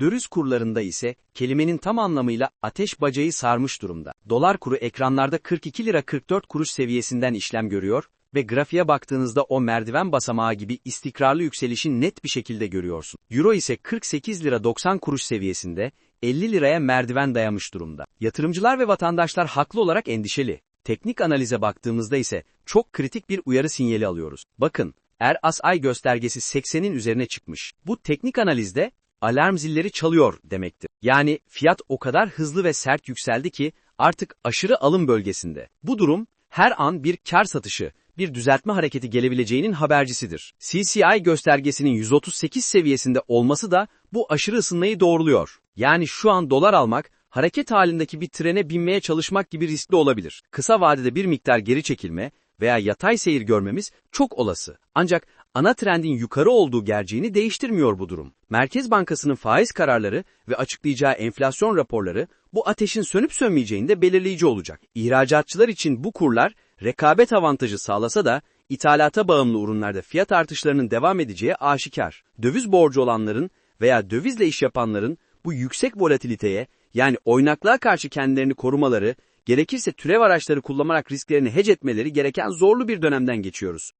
Döviz kurlarında ise kelimenin tam anlamıyla ateş bacayı sarmış durumda. Dolar kuru ekranlarda 42 lira 44 kuruş seviyesinden işlem görüyor ve grafiğe baktığınızda o merdiven basamağı gibi istikrarlı yükselişi net bir şekilde görüyorsun. Euro ise 48 lira 90 kuruş seviyesinde 50 liraya merdiven dayamış durumda. Yatırımcılar ve vatandaşlar haklı olarak endişeli. Teknik analize baktığımızda ise çok kritik bir uyarı sinyali alıyoruz. Bakın, RSI göstergesi 80'in üzerine çıkmış. Bu teknik analizde alarm zilleri çalıyor demektir. Yani fiyat o kadar hızlı ve sert yükseldi ki artık aşırı alım bölgesinde. Bu durum her an bir kar satışı, bir düzeltme hareketi gelebileceğinin habercisidir. CCI göstergesinin 138 seviyesinde olması da bu aşırı ısınmayı doğruluyor. Yani şu an dolar almak, hareket halindeki bir trene binmeye çalışmak gibi riskli olabilir. Kısa vadede bir miktar geri çekilme veya yatay seyir görmemiz çok olası. Ancak ana trendin yukarı olduğu gerçeğini değiştirmiyor bu durum. Merkez Bankası'nın faiz kararları ve açıklayacağı enflasyon raporları bu ateşin sönüp sönmeyeceğinde belirleyici olacak. İhracatçılar için bu kurlar rekabet avantajı sağlasa da ithalata bağımlı ürünlerde fiyat artışlarının devam edeceği aşikar. Döviz borcu olanların veya dövizle iş yapanların bu yüksek volatiliteye yani oynaklığa karşı kendilerini korumaları, gerekirse türev araçları kullanarak risklerini hedge etmeleri gereken zorlu bir dönemden geçiyoruz.